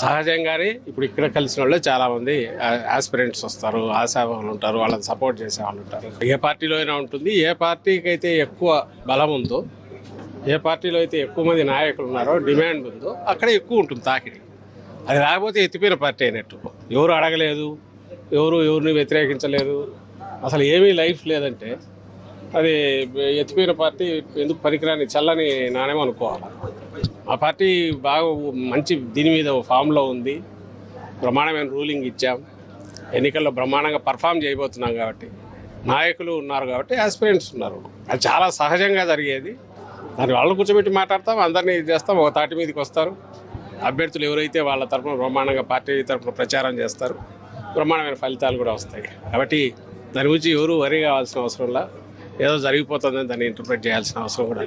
సహజంగానే ఇప్పుడు ఇక్కడ కలిసిన వాళ్ళు చాలా మంది ఆస్పిరెంట్స్ వస్తారు ఆశావాహులు ఉంటారు వాళ్ళని సపోర్ట్ చేసే వాళ్ళు ఉంటారు. ఏ పార్టీలో అయినా ఉంటుంది. ఏ పార్టీకి అయితే ఎక్కువ బలం ఉందో ఏ పార్టీలో అయితే ఎక్కువ మంది నాయకులు ఉన్నారో డిమాండ్ ఉందో అక్కడ ఎక్కువ ఉంటుంది తాకిడి. అది రాకపోతే ఎత్తిపోయిన పార్టీ అయినట్టు. ఎవరు అడగలేదు ఎవరు ఎవరిని వ్యతిరేకించలేదు. అసలు ఏమీ లైఫ్ లేదంటే అది ఎత్తిపోయిన పార్టీ ఎందుకు పనికిరాని చల్లని నాణ్యం అనుకోవాలి? మా పార్టీ బాగా మంచి దీని మీద ఫామ్లో ఉంది. బ్రహ్మాండమైన రూలింగ్ ఇచ్చాం. ఎన్నికల్లో బ్రహ్మాండంగా పర్ఫామ్ చేయబోతున్నాం కాబట్టి నాయకులు ఉన్నారు కాబట్టి ఆస్పిరెంట్స్ ఉన్నారు. అది చాలా సహజంగా జరిగేది. దాన్ని వాళ్ళు కూర్చోబెట్టి మాట్లాడతాం అందరినీ ఇది చేస్తాం ఒక తాటి మీదకి వస్తారు. అభ్యర్థులు ఎవరైతే వాళ్ళ తరఫున బ్రహ్మాండంగా పార్టీ తరఫున ప్రచారం చేస్తారు బ్రహ్మాండమైన ఫలితాలు కూడా వస్తాయి. కాబట్టి దాని గురించి ఎవరు వరి కావాల్సిన అవసరం లేదు ఏదో జరిగిపోతుందని దాన్ని ఇంటర్ప్రిట్ చేయాల్సిన అవసరం కూడా లేదు.